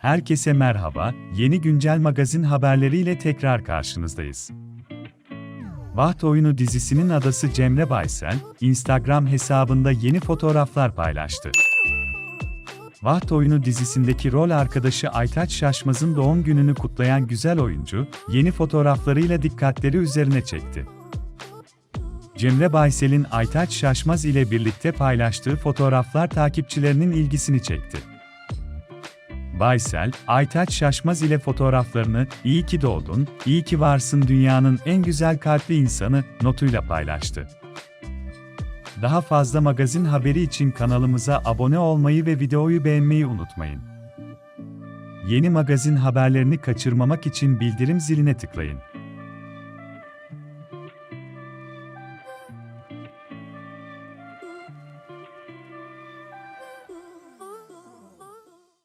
Herkese merhaba, yeni güncel magazin haberleriyle tekrar karşınızdayız. Vaht Oyunu dizisinin adası Cemre Baysel, Instagram hesabında yeni fotoğraflar paylaştı. Vaht Oyunu dizisindeki rol arkadaşı Aytaç Şaşmaz'ın doğum gününü kutlayan güzel oyuncu, yeni fotoğraflarıyla dikkatleri üzerine çekti. Cemre Baysel'in Aytaç Şaşmaz ile birlikte paylaştığı fotoğraflar takipçilerinin ilgisini çekti. Baysel, Aytaç Şaşmaz ile fotoğraflarını "İyi ki doğdun, iyi ki varsın dünyanın en güzel kalpli insanı" notuyla paylaştı. Daha fazla magazin haberi için kanalımıza abone olmayı ve videoyu beğenmeyi unutmayın. Yeni magazin haberlerini kaçırmamak için bildirim ziline tıklayın.